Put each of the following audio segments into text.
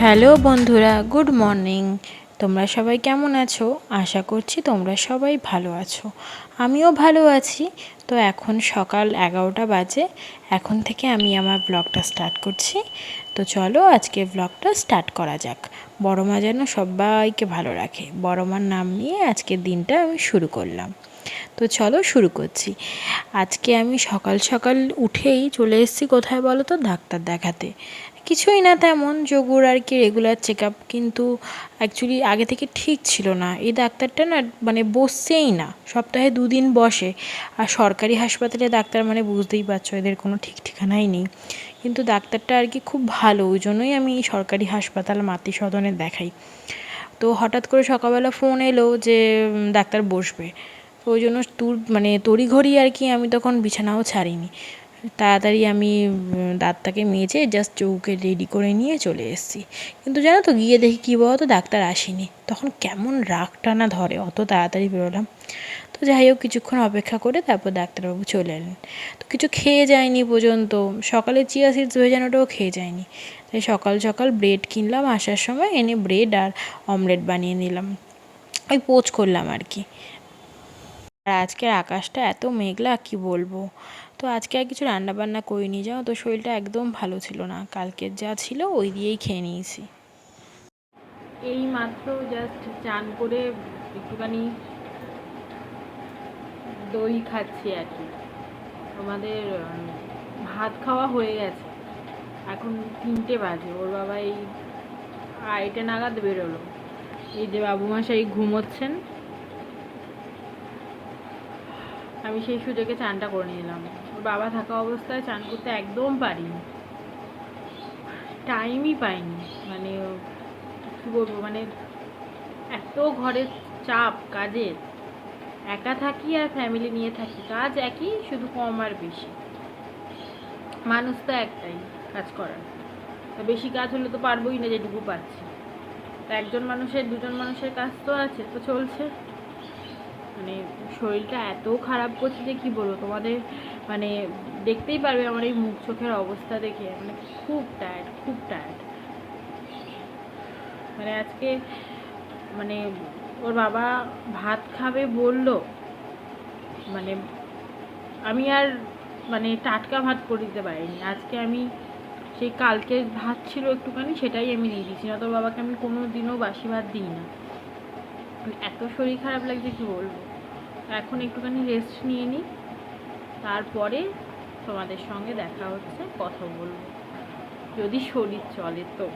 Hello বন্ধুরা, good morning. তোমরা সবাই কেমন আছো? আশা করছি তোমরা সবাই ভালো আছো। আমিও ভালো আছি। তো এখন সকাল এগারোটা বাজে। এখন থেকে আমি আমার ব্লগটা স্টার্ট করছি। তো চলো আজকে ব্লগটা স্টার্ট করা যাক। বড় মা যেন সবাইকে ভালো রাখে। বড় মার নাম নিয়ে আজকের দিনটা আমি শুরু করলাম। তো চলো শুরু করছি। আজকে আমি সকাল সকাল উঠেই চলে এসেছি কোথায় বলো তো? ডাক্তার দেখাতে। কিছুই না তেমন, যোগুর আর কি রেগুলার চেক আপ কিন্তু অ্যাকচুয়ালি আগে থেকে ঠিক ছিল না। এই ডাক্তারটা না মানে বসছেই না, সপ্তাহে দুদিন বসে। আর সরকারি হাসপাতালে ডাক্তার মানে বুঝতেই পারছ, এদের কোনো ঠিক ঠিকানাই নেই। কিন্তু ডাক্তারটা আর কি খুব ভালো, ওই জন্যই আমি সরকারি হাসপাতাল মাতৃ সদনে দেখাই। তো হঠাৎ করে সকালবেলা ফোন এলো যে ডাক্তার বসবে। ওই জন্য তুর মানে তড়িঘড়ি আর কি আমি তখন বিছানাও ছাড়িনি। তাড়াতাড়ি আমি দাঁতটাকে মেজে জাস্ট চৌকে রেডি করে নিয়ে চলে এসেছি। কিন্তু জানো তো, গিয়ে দেখি কী বলতো, ডাক্তার আসেনি। তখন কেমন রাগ টানা ধরে, অত তাড়াতাড়ি বেরোলাম। তো যাই হোক, কিছুক্ষণ অপেক্ষা করে তারপর ডাক্তারবাবু চলে এলেন। তো কিছু খেয়ে যায়নি পর্যন্ত। সকালে চিয়া সিডস ভেজানোটাও খেয়ে যায়নি। তাই সকাল সকাল ব্রেড কিনলাম, আসার সময় এনে ব্রেড আর অমলেট বানিয়ে নিলাম। ওই পোচ করলাম আর কি। আর আজকের আকাশটা এত মেঘলা, কি বলব? তো আজকে আর কিছু রান্না বান্না করিনি যাও তো? শরীরটা একদম ভালো ছিল না। কালকের যা ছিল, ওই দিয়েই খেয়ে নিয়েছি। এই মাত্র জাস্ট চান করে একটুখানি দই খাচ্ছি আর কি। আমাদের ভাত খাওয়া হয়ে গেছে। এখন তিনটে বাজে। ওর বাবা এই আড়াইটে নাগাদ বেরোলো। এই যে বাবু মশাই ঘুমোচ্ছেন আমি সেই সুযোগে চানটা করে নিলাম ওর বাবা থাকা অবস্থায় চান করতে একদম পারিনি। টাইমই পাইনি। মানে কী বলব? মানে এত ঘরের চাপ কাজের। একা থাকি আর ফ্যামিলি নিয়ে থাকি, কাজ একই, শুধু কম আর বেশি। মানুষ তো একটাই, কাজ করার। বেশি কাজ হলে তো পারবোই না, যেটুকু পাচ্ছি। তো একজন মানুষের, দুজন মানুষের কাজ তো আছে, তো চলছে। মানে শরীরটা এত খারাপ করছে যে কী বলব? তোমাদের মানে দেখতেই পারবে আমার এই মুখ চোখের অবস্থা দেখে। মানে খুব টায়ার্ড খুব টায়ার্ড মানে আজকে মানে ওর বাবা ভাত খাবে বলল মানে আমি আর মানে টাটকা ভাত করে দিতে পারিনি। আজকে আমি সেই কালকে ভাত ছিল একটুখানি, সেটাই আমি দিয়ে দিচ্ছি না তোর বাবাকে আমি কোনো দিনও বাসি ভাত দিই না। এত শরীর খারাপ লাগছে কি বলব? এখন একটুখানি রেস্ট নিয়ে নিই। তারপরে তোমাদের সঙ্গে দেখা হচ্ছে, কথা বলব। যদি শরীর চলে তো।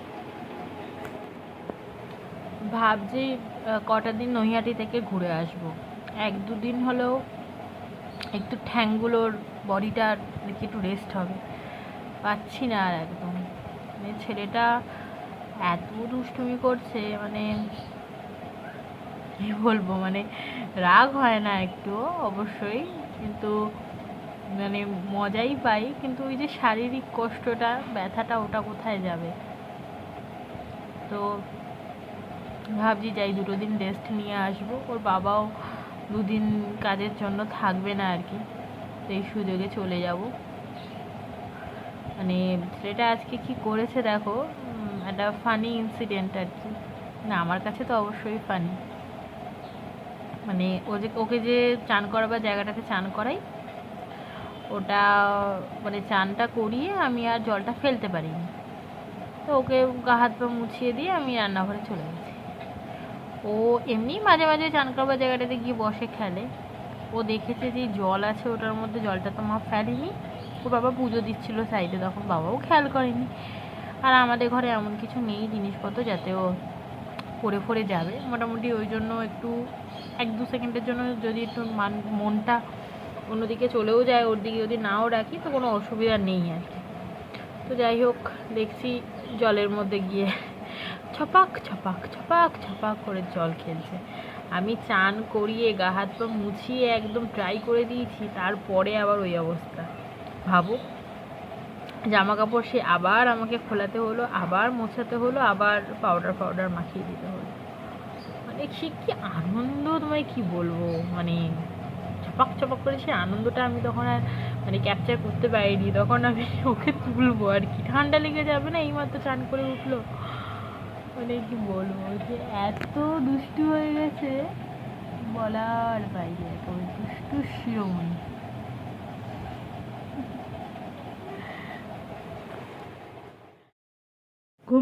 ভাবছি কটা দিন নৈহাটি থেকে ঘুরে আসব। এক দুদিন হলেও একটু ঠ্যাংগুলোর বডিটার দেখি একটু রেস্ট হবে। পাচ্ছি না আর একদম মানে ছেলেটা এত দুষ্টুমি করছে মানে কী বলব মানে রাগ হয় না একটু, অবশ্যই। কিন্তু মানে মজাই পাই, কিন্তু ওই যে শারীরিক কষ্টটা, ব্যথাটা ওটা কোথায় যাবে? তো ভাবছি যাই, দুটো দিন রেস্ট নিয়ে আসব। ওর বাবাও দুদিন কাজের জন্য থাকবে না আর কি এই সুযোগে চলে যাব। মানে সেটা আজকে কি করেছে দেখো একটা ফানি ইনসিডেন্ট আর কি। না, আমার কাছে তো অবশ্যই ফানি মানে ও যে, ওকে যে চান করাবার জায়গাটাতে চান করাই, ওটা মানে চানটা করিয়ে আমি আর জলটা ফেলতে পারিনি। তো ওকে গা হাত পা মুছিয়ে দিয়ে আমি রান্নাঘরে চলে গেছি। ও এমনি মাঝে মাঝে চান করবার জায়গাটাতে গিয়ে বসে খেলে। ও দেখেছে যে জল আছে ওটার মধ্যে, জলটা তো মা ফেলেনি। ওর বাবা পুজো দিচ্ছিল সাইডে তখন বাবাও খেয়াল করেনি। আর আমাদের ঘরে এমন কিছু নেই, জিনিসপত্র যাতে ও পড়ে করে যাবে। মোটামুটি ওই জন্য একটু, এক দু সেকেন্ডের জন্য যদি একটু মান, মনটা অন্যদিকে চলেও যায় ওর দিকে যদি নাও রাখি, তো কোনো অসুবিধা নেই আর কি। তো যাই হোক, দেখছি জলের মধ্যে গিয়ে ছপাক ছপাক ছপাক ছপাক করে জল খেলছে। আমি চান করিয়ে গা হাত পা মুছিয়ে একদম ট্রাই করে দিয়েছি, তারপরে আবার ওই অবস্থা। ভাবো জামা কাপড় সে আবার আমাকে খোলাতে হলো, আবার মোছাতে হলো, আবার পাউডার পাউডার মাখিয়ে দিতে হলো। মানে সে কি আনন্দ, তোমায় কি বলব? মানে চপাক চপাক করে সে আনন্দটা আমি তখন আর মানে ক্যাপচার করতে পারিনি। তখন আমি ওকে তুলবো আর কি। ঠান্ডা লেগে যাবে না, এইমাত্র চান করে উঠল। মানে কি বলব, যে এত দুষ্টু হয়ে গেছে, বলার বাইরে দুষ্টু শিরোমণি।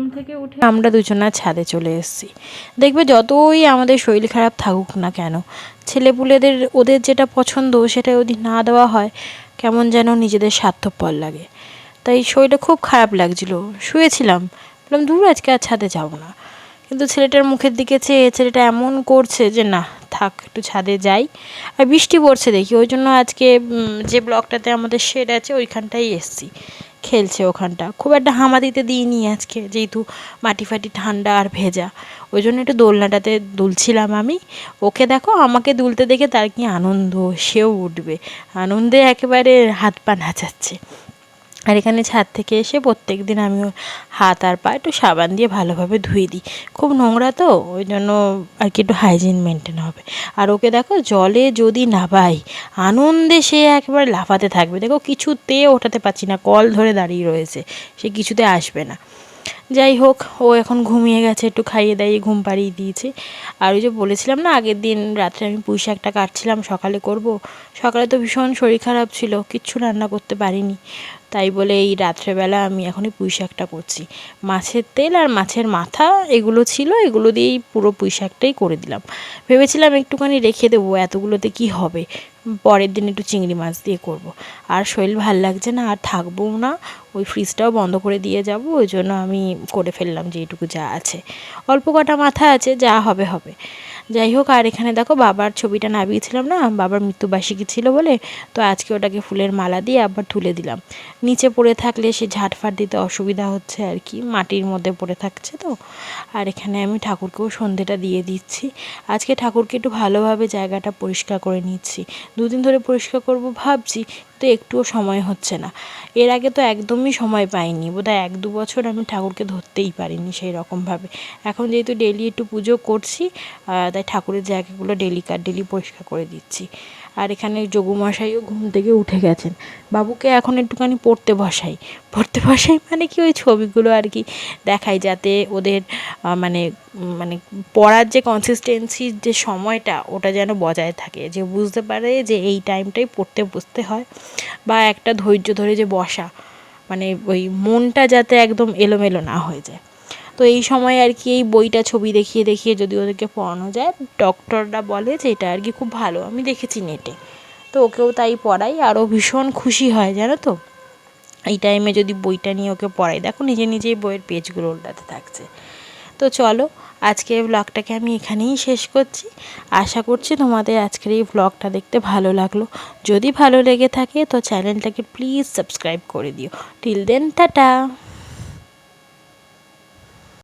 ঘুম থেকে উঠে আমরা দুজনা ছাদে চলে এসেছি। দেখবে যতই আমাদের শরীর খারাপ থাকুক না কেন, ছেলেপুলেদের, ওদের যেটা পছন্দ সেটা যদি না দেওয়া হয়, কেমন যেন নিজেদের স্বার্থপর লাগে। তাই শরীরটা খুব খারাপ লাগছিল। শুয়েছিলাম। বললাম দূর আজকে আর ছাদে যাব না। কিন্তু ছেলেটার মুখের দিকে চেয়ে ছেলেটা এমন করছে যে, না, থাক, একটু ছাদে যাই। আর বৃষ্টি পড়ছে দেখি। ওই জন্য আজকে যে ব্লকটাতে আমাদের শেড আছে, ওইখানটাই এসছি। খেলছে ওখানটা। খুব একটা হামা দিতে দিইনি আজকে, যেহেতু মাটি ফাটি ঠান্ডা আর ভেজা। ওই জন্য একটু দোলনাটাতে দুলছিলাম আমি। ওকে দেখো, আমাকে দুলতে দেখে তার কি আনন্দ, সেও উঠবে। আনন্দে একেবারে হাত পা নাচাচ্ছে। আর এখানে ছাদ থেকে এসে প্রত্যেক দিন আমি হাত আর পা একটু সাবান দিয়ে ভালোভাবে ধুয়ে দিই। খুব নোংরা তো, ওই জন্য আর কি একটু হাইজিন মেনটেন হবে। আর ওকে দেখো, জলে যদি নাবাই আনন্দে সে একেবারে লাফাতে থাকবে। দেখো, কিছুতে ওঠাতে পারছি না, কল ধরে দাঁড়িয়ে রয়েছে, সে কিছুতে আসবে না। যাই হোক, ও এখন ঘুমিয়ে গেছে, একটু খাইয়ে দাইয়ে ঘুম পাড়িয়ে দিয়েছে। আর ওই যে বলেছিলাম না, আগের দিন রাত্রে আমি পুঁই শাকটা কাটছিলাম, সকালে করব। সকালে তো ভীষণ শরীর খারাপ ছিল, কিচ্ছু রান্না করতে পারিনি। তাই বলে এই রাত্রেবেলা আমি এখনই পুঁই শাকটা করছি। মাছের তেল আর মাছের মাথা, এগুলো ছিল, এগুলো দিয়েই পুরো পুঁই শাকটাই করে দিলাম। ভেবেছিলাম একটুখানি রেখে দেবো, এতগুলোতে কি হবে? পরের দিন একটু চিংড়ি মাছ দিয়ে করব। আর শরীর ভালো লাগছে না, আর থাকবোও না। ওই ফ্রিজটাও বন্ধ করে দিয়ে যাব, ওই জন্য আমি করে ফেললাম যে এটুকু যা আছে। অল্প কটা মাথা আছে, যা হবে হবে। যাই হোক আর এখানে দেখো বাবার ছবিটা নামিয়েছিলাম না, বাবার মৃত্যুবার্ষিকী ছিল বলে, তো আজকে ওটাকে ফুলের মালা দিয়ে আবার তুলে দিলাম। নিচে পড়ে থাকলে সে ঝাটফাট দিতে অসুবিধা হচ্ছে আর কি, মাটির মধ্যে পড়ে থাকছে তো। আর এখানে আমি ঠাকুরকেও সন্ধেটা দিয়ে দিচ্ছি। আজকে ঠাকুরকে একটু ভালোভাবে জায়গাটা পরিষ্কার করে নিচ্ছি। দুদিন ধরে পরিষ্কার করব ভাবছি তো একটুও সময় হচ্ছে না। এর আগে তো একদমই সময় পাইনি। বোধহয় এক দু বছর আমি ঠাকুরকে ধরতেই পারিনি সেই রকমভাবে। এখন যেহেতু ডেলি একটু পুজো করছি তাই ঠাকুরের জায়গাগুলো ডেলি কার ডেলি পরিষ্কার করে দিচ্ছি। আর এখানে যোগুমশাইও ঘুম থেকে উঠে গেছেন। বাবুকে এখন একটুখানি পড়তে বসাই। পড়তে বসাই মানে কি ওই ছবিগুলো আর কি দেখাই যাতে ওদের মানে মানে পড়ার যে কনসিস্টেন্সির যে সময়টা ওটা যেন বজায় থাকে। যে বুঝতে পারে যে এই টাইমটাই পড়তে বসতে হয় বা একটা ধৈর্য ধরে যে বসা মানে ওই মনটা যাতে একদম এলোমেলো না হয়ে যায়। তো এই সময় আর কি এই বইটা ছবি দেখিয়ে দেখিয়ে যদি ওদেরকে পড়ানো যায় ডক্টররা বলে যে এটা আর কি খুব ভালো, আমি দেখেছি নেটে তো ওকেও তাই পড়াই, আরও ভীষণ খুশি হয়, জানো তো? এই টাইমে যদি বইটা নিয়ে ওকে পড়াই, দেখো নিজে নিজেই বইয়ের পেজগুলো উল্টাতে থাকছে। তো চলো আজকে ব্লগটাকে আমি এখানেই শেষ করছি। আশা করছি তোমাদের আজকের এই ব্লগটা দেখতে ভালো লাগল। যদি ভালো লেগে থাকে, তো চ্যানেলটাকে প্লিজ সাবস্ক্রাইব করে দিও। Till then tata